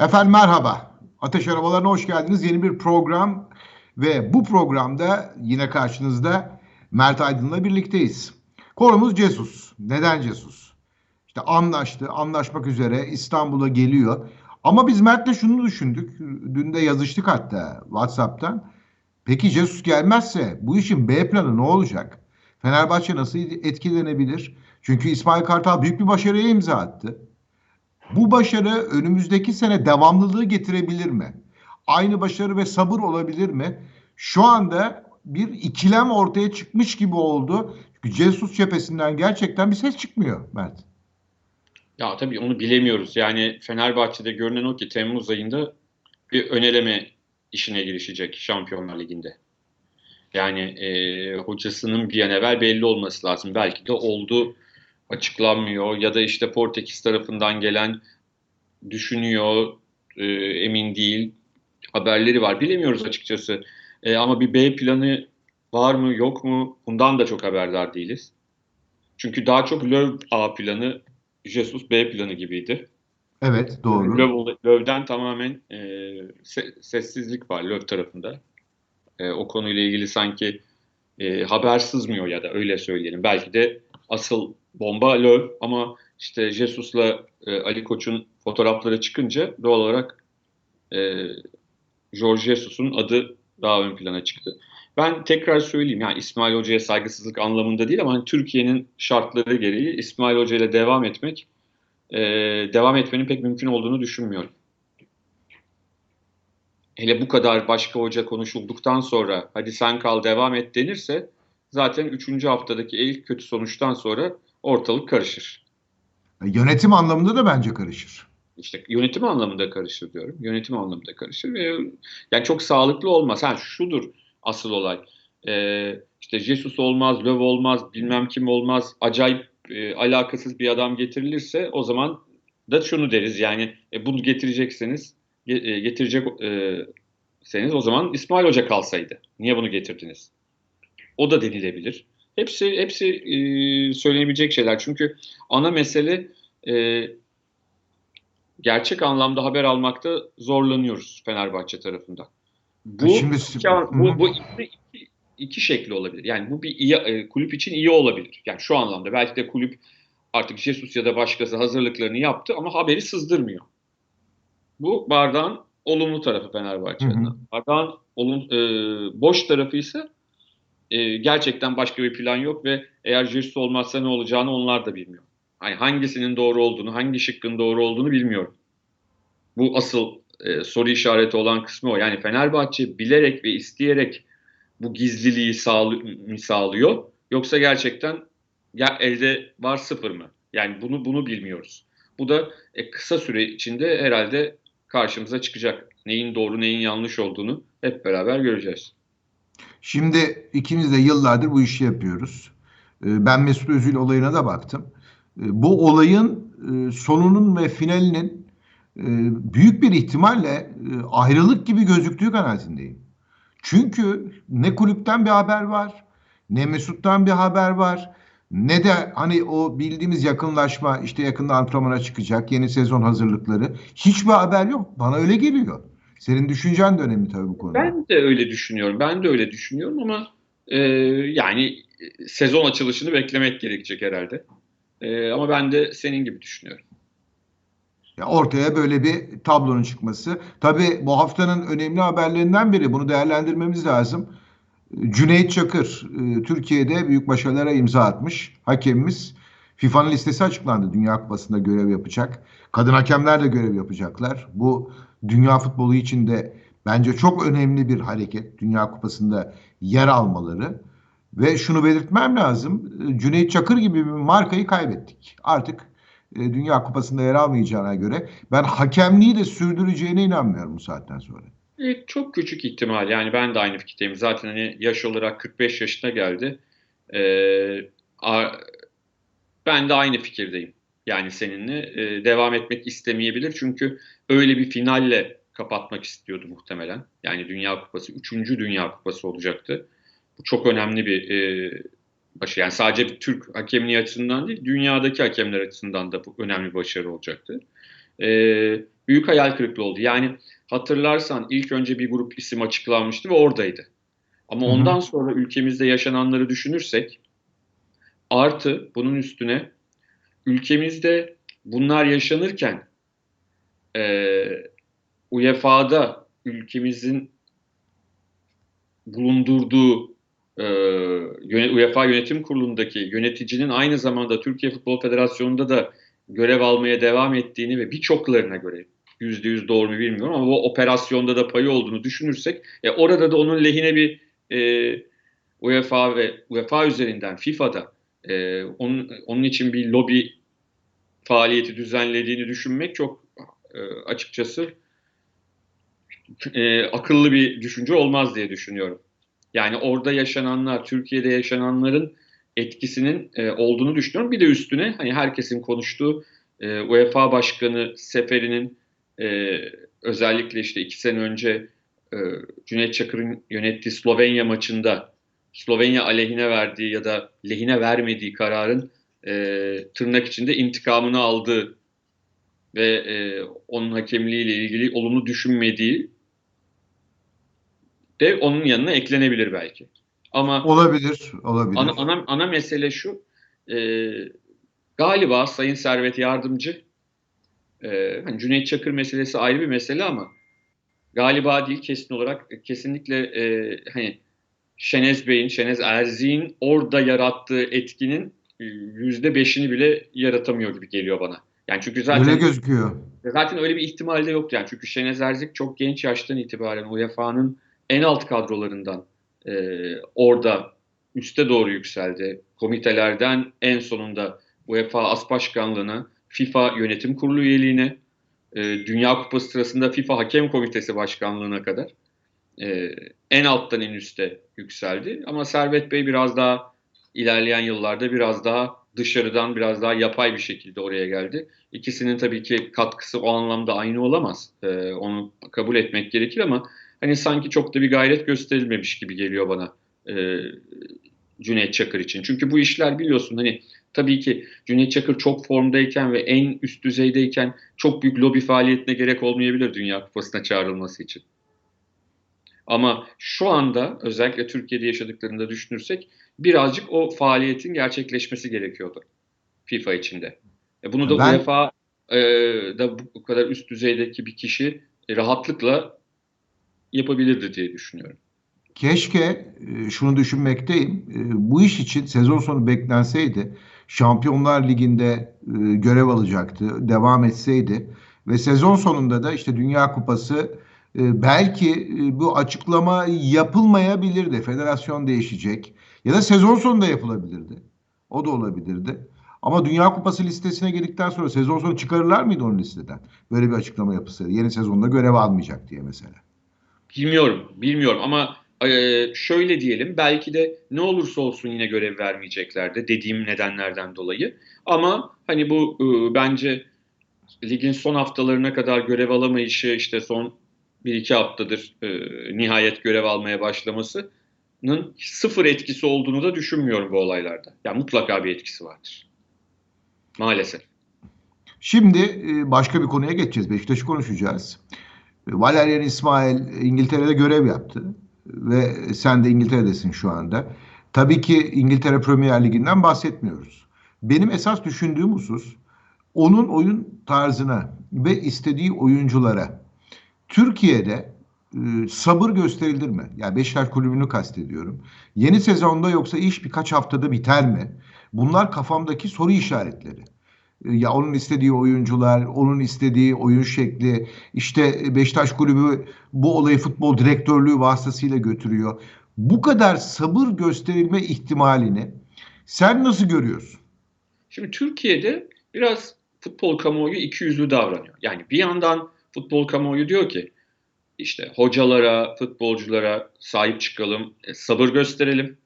Efendim merhaba. Ateş Arabalarına hoş geldiniz. Yeni bir program ve bu programda yine karşınızda Mert Aydın'la birlikteyiz. Konumuz Cesus. Neden Cesus? İşte anlaştı, anlaşmak üzere İstanbul'a geliyor. Ama biz Mert'le şunu düşündük. Dün de yazıştık hatta WhatsApp'tan. Peki Jesus gelmezse bu işin B planı ne olacak? Fenerbahçe nasıl etkilenebilir? Çünkü İsmail Kartal büyük bir başarıya imza attı. Bu başarı önümüzdeki sene devamlılığı getirebilir mi? Aynı başarı ve sabır olabilir mi? Şu anda bir ikilem ortaya çıkmış gibi oldu. Çünkü Jesus cephesinden gerçekten bir ses çıkmıyor Mert. Ya tabii onu bilemiyoruz. Yani Fenerbahçe'de görünen o ki Temmuz ayında bir öneleme işine girişecek Şampiyonlar Ligi'nde. Yani e, hocasının bir an evvel belli olması lazım. Belki de oldu açıklanmıyor ya da işte Portekiz tarafından gelen düşünüyor, e, emin değil haberleri var. Bilemiyoruz açıkçası. E, ama bir B planı var mı yok mu bundan da çok haberdar değiliz. Çünkü daha çok Löw A planı, Jesus B planı gibiydi. Evet doğru. Löw, Löv'den tamamen e, se, sessizlik var Löw tarafında. E, o konuyla ilgili sanki e, haber sızmıyor ya da öyle söyleyelim. Belki de asıl bomba Löw ama işte Jesus'la e, Ali Koç'un fotoğrafları çıkınca doğal olarak e, George Jesus'un adı daha ön plana çıktı. Ben tekrar söyleyeyim yani İsmail Hoca'ya saygısızlık anlamında değil ama hani Türkiye'nin şartları gereği İsmail Hoca ile devam etmek e, devam etmenin pek mümkün olduğunu düşünmüyorum. Hele bu kadar başka hoca konuşulduktan sonra hadi sen kal devam et denirse zaten 3. haftadaki ilk kötü sonuçtan sonra ortalık karışır. E, yönetim anlamında da bence karışır. İşte yönetim anlamında karışır diyorum. Yönetim anlamında karışır ve yani çok sağlıklı olmaz. Ha şudur asıl olay. Ee, işte Jesus olmaz, Löw olmaz, bilmem kim olmaz, acayip e, alakasız bir adam getirilirse o zaman da şunu deriz yani e, bunu getirecekseniz e, getirecek e, seniz o zaman İsmail Hoca kalsaydı. Niye bunu getirdiniz? O da denilebilir. Hepsi hepsi e, söylenebilecek şeyler. Çünkü ana mesele e, gerçek anlamda haber almakta zorlanıyoruz Fenerbahçe tarafında. Bu Şimdi, iki, bu, bu iki, iki, iki şekli olabilir. Yani bu bir iyi e, kulüp için iyi olabilir. Yani şu anlamda belki de kulüp artık Jesus ya da başkası hazırlıklarını yaptı ama haberi sızdırmıyor. Bu bardağın olumlu tarafı Fenerbahçe'nin. Bardağın olum, e, boş tarafı ise e, gerçekten başka bir plan yok ve eğer Jesus olmazsa ne olacağını onlar da bilmiyor. Yani hangisinin doğru olduğunu, hangi şıkkın doğru olduğunu bilmiyorum. Bu asıl e, soru işareti olan kısmı o. Yani Fenerbahçe bilerek ve isteyerek bu gizliliği sağlı, sağlıyor. Yoksa gerçekten ya elde var sıfır mı? Yani bunu bunu bilmiyoruz. Bu da e, kısa süre içinde herhalde karşımıza çıkacak. Neyin doğru neyin yanlış olduğunu hep beraber göreceğiz. Şimdi ikimiz de yıllardır bu işi yapıyoruz. Ee, ben Mesut Özil olayına da baktım. Ee, bu olayın e, sonunun ve finalinin e, büyük bir ihtimalle e, ayrılık gibi gözüktüğü kanaatindeyim. Çünkü ne kulüpten bir haber var, ne Mesut'tan bir haber var, ne de hani o bildiğimiz yakınlaşma işte yakında antrenmana çıkacak yeni sezon hazırlıkları hiçbir haber yok. Bana öyle geliyor. Senin düşüncen de önemli tabii bu konuda. Ben de öyle düşünüyorum. Ben de öyle düşünüyorum ama e, yani sezon açılışını beklemek gerekecek herhalde. E, ama ben de senin gibi düşünüyorum. Ya ortaya böyle bir tablonun çıkması. Tabii bu haftanın önemli haberlerinden biri. Bunu değerlendirmemiz lazım. Cüneyt Çakır e, Türkiye'de büyük başarılara imza atmış. Hakemimiz FIFA'nın listesi açıklandı. Dünya Kupası'nda görev yapacak. Kadın hakemler de görev yapacaklar. Bu dünya futbolu için de bence çok önemli bir hareket. Dünya Kupası'nda yer almaları. Ve şunu belirtmem lazım. Cüneyt Çakır gibi bir markayı kaybettik. Artık e, Dünya Kupası'nda yer almayacağına göre ben hakemliği de sürdüreceğine inanmıyorum bu saatten sonra. E, çok küçük ihtimal. Yani ben de aynı fikirdeyim. Zaten hani yaş olarak 45 yaşına geldi. E, a, ben de aynı fikirdeyim. Yani seninle e, devam etmek istemeyebilir. Çünkü öyle bir finalle kapatmak istiyordu muhtemelen. Yani Dünya Kupası, 3. Dünya Kupası olacaktı. Bu çok önemli bir e, başarı. Yani sadece bir Türk hakemliği açısından değil, dünyadaki hakemler açısından da bu önemli bir başarı olacaktı. E, büyük hayal kırıklığı oldu. Yani hatırlarsan ilk önce bir grup isim açıklanmıştı ve oradaydı. Ama ondan sonra ülkemizde yaşananları düşünürsek artı bunun üstüne ülkemizde bunlar yaşanırken eee UEFA'da ülkemizin bulundurduğu e, UEFA Yönetim Kurulu'ndaki yöneticinin aynı zamanda Türkiye Futbol Federasyonu'nda da görev almaya devam ettiğini ve birçoklarına göre yüzde yüz doğru mu bilmiyorum ama bu operasyonda da payı olduğunu düşünürsek e, orada da onun lehine bir e, UEFA ve UEFA üzerinden FIFA'da e, onun, onun için bir lobi faaliyeti düzenlediğini düşünmek çok e, açıkçası e, akıllı bir düşünce olmaz diye düşünüyorum. Yani orada yaşananlar, Türkiye'de yaşananların etkisinin e, olduğunu düşünüyorum. Bir de üstüne hani herkesin konuştuğu e, UEFA Başkanı Seferi'nin e, özellikle işte iki sene önce e, Cüneyt Çakır'ın yönettiği Slovenya maçında Slovenya aleyhine verdiği ya da lehine vermediği kararın e, tırnak içinde intikamını aldığı ve e, onun hakemliğiyle ilgili olumlu düşünmediği de onun yanına eklenebilir belki. Ama Olabilir, olabilir. ana, ana, ana mesele şu, e, galiba Sayın Servet Yardımcı, e, hani Cüneyt Çakır meselesi ayrı bir mesele ama galiba değil kesin olarak kesinlikle e, hani Şenez Bey'in, Şenez Erzi'nin orada yarattığı etkinin e, yüzde beşini bile yaratamıyor gibi geliyor bana. Yani çünkü zaten Öyle gözüküyor. Zaten öyle bir ihtimal de yoktu yani. Çünkü Şenez Erzik çok genç yaştan itibaren UEFA'nın en alt kadrolarından e, orada üste doğru yükseldi. Komitelerden en sonunda UEFA As Başkanlığı'na, FIFA Yönetim Kurulu üyeliğine, e, Dünya Kupası sırasında FIFA Hakem Komitesi Başkanlığı'na kadar e, en alttan en üste yükseldi. Ama Servet Bey biraz daha ilerleyen yıllarda biraz daha dışarıdan biraz daha yapay bir şekilde oraya geldi. İkisinin tabii ki katkısı o anlamda aynı olamaz. Ee, onu kabul etmek gerekir ama hani sanki çok da bir gayret gösterilmemiş gibi geliyor bana e, Cüneyt Çakır için. Çünkü bu işler biliyorsun hani tabii ki Cüneyt Çakır çok formdayken ve en üst düzeydeyken çok büyük lobi faaliyetine gerek olmayabilir Dünya Kupası'na çağrılması için. Ama şu anda özellikle Türkiye'de yaşadıklarında düşünürsek birazcık o faaliyetin gerçekleşmesi gerekiyordu FIFA içinde. E bunu da Ben- UEFA e, da bu kadar üst düzeydeki bir kişi e, rahatlıkla yapabilirdi diye düşünüyorum. Keşke e, şunu düşünmekteyim. e, Bu iş için sezon sonu beklenseydi Şampiyonlar Ligi'nde görev alacaktı, devam etseydi ve sezon sonunda da işte Dünya Kupası belki e, bu açıklama yapılmayabilirdi. Federasyon değişecek ya da sezon sonunda yapılabilirdi. O da olabilirdi. Ama Dünya Kupası listesine girdikten sonra sezon sonu çıkarırlar mıydı onun listeden? Böyle bir açıklama yapılsaydı. Yeni sezonda görev almayacak diye mesela. Bilmiyorum, bilmiyorum ama e, şöyle diyelim belki de ne olursa olsun yine görev vermeyeceklerdi dediğim nedenlerden dolayı. Ama hani bu e, bence ligin son haftalarına kadar görev alamayışı işte son 1-2 haftadır e, nihayet görev almaya başlamasının sıfır etkisi olduğunu da düşünmüyorum bu olaylarda. Yani mutlaka bir etkisi vardır. Maalesef. Şimdi e, başka bir konuya geçeceğiz. Beşiktaş'ı konuşacağız. E, Valerian İsmail İngiltere'de görev yaptı ve sen de İngiltere'desin şu anda. Tabii ki İngiltere Premier Ligi'nden bahsetmiyoruz. Benim esas düşündüğüm husus onun oyun tarzına ve istediği oyunculara Türkiye'de e, sabır gösterilir mi? Yani Beşiktaş kulübünü kastediyorum. Yeni sezonda yoksa iş birkaç haftada biter mi? Bunlar kafamdaki soru işaretleri. Ya onun istediği oyuncular, onun istediği oyun şekli, işte Beşiktaş kulübü bu olayı futbol direktörlüğü vasıtasıyla götürüyor. Bu kadar sabır gösterilme ihtimalini sen nasıl görüyorsun? Şimdi Türkiye'de biraz futbol kamuoyu ikiyüzlü davranıyor. Yani bir yandan futbol kamuoyu diyor ki işte hocalara, futbolculara sahip çıkalım, e, sabır gösterelim.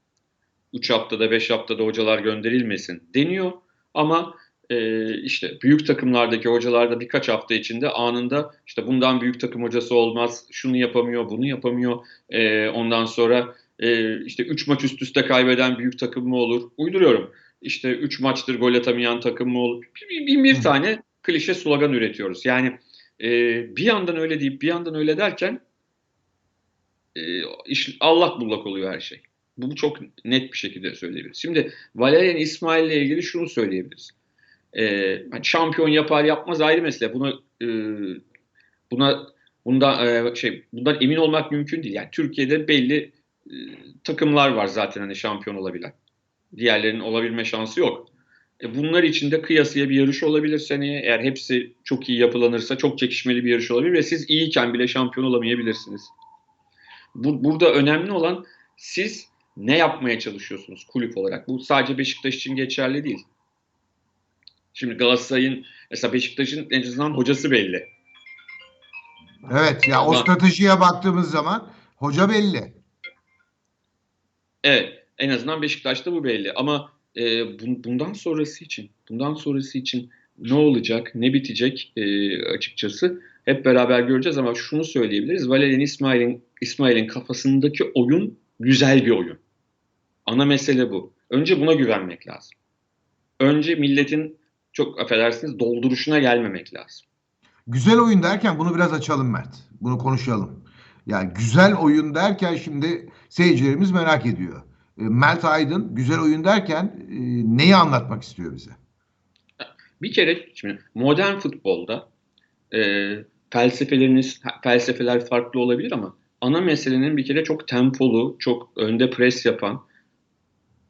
3 haftada 5 haftada hocalar gönderilmesin deniyor. Ama e, işte büyük takımlardaki hocalar da birkaç hafta içinde anında işte bundan büyük takım hocası olmaz, şunu yapamıyor, bunu yapamıyor. E, ondan sonra e, işte 3 maç üst üste kaybeden büyük takım mı olur? Uyduruyorum. İşte 3 maçtır gol atamayan takım mı olur? Bir, bir, bir tane klişe slogan üretiyoruz. Yani e, bir yandan öyle deyip bir yandan öyle derken e, iş, allak bullak oluyor her şey. Bu çok net bir şekilde söyleyebiliriz. Şimdi Valerian İsmail ile ilgili şunu söyleyebiliriz. E, şampiyon yapar yapmaz ayrı mesele. Buna e, buna bunda e, şey bundan emin olmak mümkün değil. Yani Türkiye'de belli e, takımlar var zaten hani şampiyon olabilen. Diğerlerinin olabilme şansı yok. E, bunlar için de kıyasıya bir yarış olabilir seneye. Eğer hepsi çok iyi yapılanırsa çok çekişmeli bir yarış olabilir ve siz iyiyken bile şampiyon olamayabilirsiniz. Bu, burada önemli olan siz ne yapmaya çalışıyorsunuz kulüp olarak? Bu sadece Beşiktaş için geçerli değil. Şimdi Galatasaray'ın mesela Beşiktaş'ın en azından hocası belli. Evet ya o stratejiye baktığımız zaman hoca belli. Evet en azından Beşiktaş'ta bu belli ama e, bundan sonrası için bundan sonrası için ne olacak ne bitecek e, açıkçası hep beraber göreceğiz ama şunu söyleyebiliriz. Valerian İsmail'in İsmail'in kafasındaki oyun güzel bir oyun. Ana mesele bu. Önce buna güvenmek lazım. Önce milletin çok affedersiniz dolduruşuna gelmemek lazım. Güzel oyun derken bunu biraz açalım Mert. Bunu konuşalım. Yani güzel oyun derken şimdi seyircilerimiz merak ediyor. E, Mert Aydın güzel oyun derken e, neyi anlatmak istiyor bize? Bir kere şimdi modern futbolda e, felsefeleriniz felsefeler farklı olabilir ama ana meselenin bir kere çok tempolu, çok önde pres yapan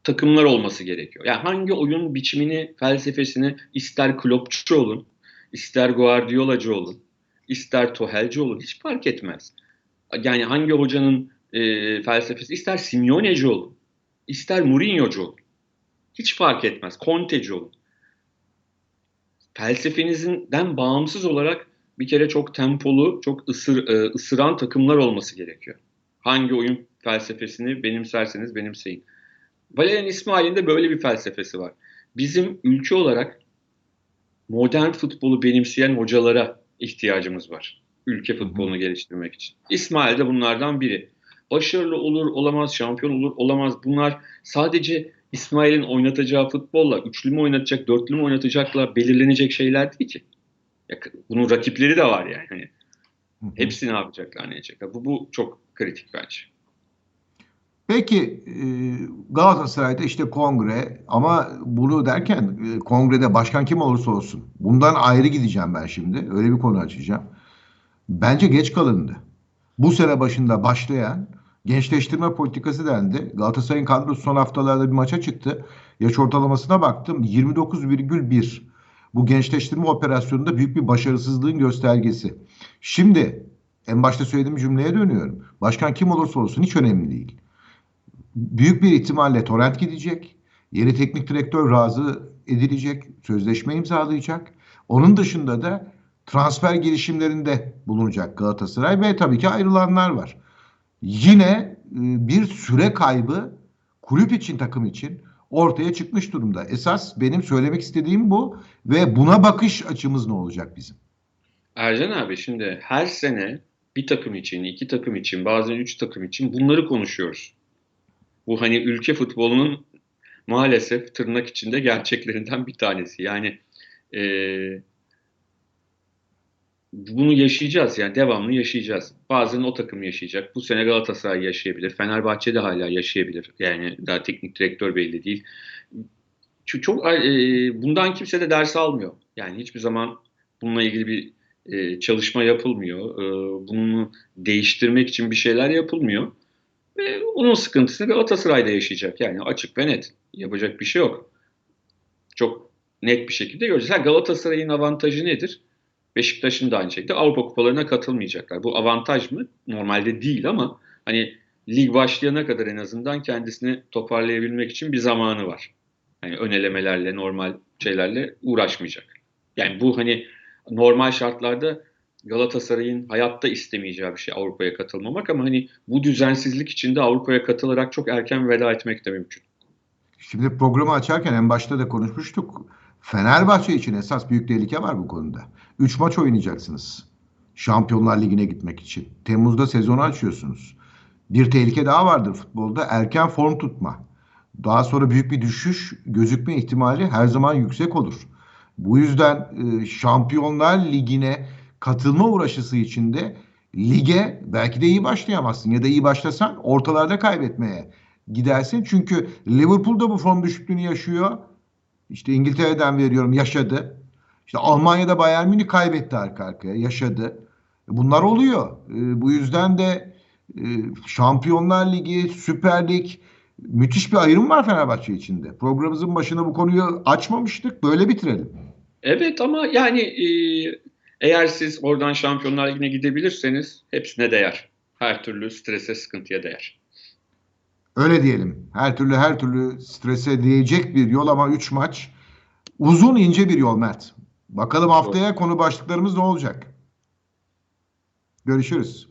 takımlar olması gerekiyor. Yani hangi oyun biçimini, felsefesini ister Kloppçu olun, ister Guardiola'cı olun, ister Tuhelci olun hiç fark etmez. Yani hangi hocanın e, felsefesi ister Simeone'ci olun, ister Mourinho'cu olun. Hiç fark etmez. Conte'ci olun. Felsefenizden bağımsız olarak bir kere çok tempolu, çok ısır, e, ısıran takımlar olması gerekiyor. Hangi oyun felsefesini benimserseniz benimseyin. Valerian İsmail'in de böyle bir felsefesi var. Bizim ülke olarak modern futbolu benimseyen hocalara ihtiyacımız var. Ülke futbolunu geliştirmek için. İsmail de bunlardan biri. Başarılı olur, olamaz, şampiyon olur, olamaz. Bunlar sadece İsmail'in oynatacağı futbolla, üçlü mü oynatacak, dörtlü mü oynatacakla belirlenecek şeyler değil ki. Ya, bunun rakipleri de var yani. Hani hepsi ne yapacaklar, ne yapacaklar. Bu, bu çok kritik bence. Peki Galatasaray'da işte kongre ama bunu derken kongrede başkan kim olursa olsun bundan ayrı gideceğim ben şimdi. Öyle bir konu açacağım. Bence geç kalındı. Bu sene başında başlayan gençleştirme politikası dendi. Galatasaray'ın kadrosu son haftalarda bir maça çıktı. Yaş ortalamasına baktım 29,1. Bu gençleştirme operasyonunda büyük bir başarısızlığın göstergesi. Şimdi en başta söylediğim cümleye dönüyorum. Başkan kim olursa olsun hiç önemli değil büyük bir ihtimalle Torrent gidecek. Yeni teknik direktör razı edilecek, sözleşme imzalayacak. Onun dışında da transfer girişimlerinde bulunacak Galatasaray ve tabii ki ayrılanlar var. Yine e, bir süre kaybı kulüp için, takım için ortaya çıkmış durumda. Esas benim söylemek istediğim bu ve buna bakış açımız ne olacak bizim? Ercan abi şimdi her sene bir takım için, iki takım için, bazen üç takım için bunları konuşuyoruz. Bu hani ülke futbolunun maalesef tırnak içinde gerçeklerinden bir tanesi. Yani e, bunu yaşayacağız yani devamlı yaşayacağız. Bazen o takım yaşayacak. Bu sene Galatasaray yaşayabilir. Fenerbahçe de hala yaşayabilir. Yani daha teknik direktör belli değil. Çok, e, bundan kimse de ders almıyor. Yani hiçbir zaman bununla ilgili bir e, çalışma yapılmıyor. E, bunu değiştirmek için bir şeyler yapılmıyor. Ve onun sıkıntısını Galatasaray'da yaşayacak. Yani açık ve net. Yapacak bir şey yok. Çok net bir şekilde göreceğiz. Galatasaray'ın avantajı nedir? Beşiktaş'ın da aynı şekilde Avrupa kupalarına katılmayacaklar. Bu avantaj mı? Normalde değil ama hani lig başlayana kadar en azından kendisini toparlayabilmek için bir zamanı var. Hani önelemelerle, normal şeylerle uğraşmayacak. Yani bu hani normal şartlarda Galatasaray'ın hayatta istemeyeceği bir şey Avrupa'ya katılmamak ama hani bu düzensizlik içinde Avrupa'ya katılarak çok erken veda etmek de mümkün. Şimdi programı açarken en başta da konuşmuştuk. Fenerbahçe için esas büyük tehlike var bu konuda. Üç maç oynayacaksınız. Şampiyonlar Ligi'ne gitmek için. Temmuz'da sezonu açıyorsunuz. Bir tehlike daha vardır futbolda. Erken form tutma. Daha sonra büyük bir düşüş gözükme ihtimali her zaman yüksek olur. Bu yüzden e, Şampiyonlar Ligi'ne katılma uğraşısı içinde lige belki de iyi başlayamazsın ya da iyi başlasan ortalarda kaybetmeye gidersin. Çünkü Liverpool da bu form düşüklüğünü yaşıyor. İşte İngiltere'den veriyorum yaşadı. İşte Almanya'da Bayern Münih kaybetti arka arkaya yaşadı. Bunlar oluyor. E, bu yüzden de e, Şampiyonlar Ligi, Süper Lig müthiş bir ayrım var Fenerbahçe içinde. Programımızın başına bu konuyu açmamıştık. Böyle bitirelim. Evet ama yani e, eğer siz oradan Şampiyonlar Ligi'ne gidebilirseniz hepsine değer. Her türlü strese, sıkıntıya değer. Öyle diyelim. Her türlü her türlü strese diyecek bir yol ama 3 maç uzun ince bir yol Mert. Bakalım haftaya konu başlıklarımız ne olacak? Görüşürüz.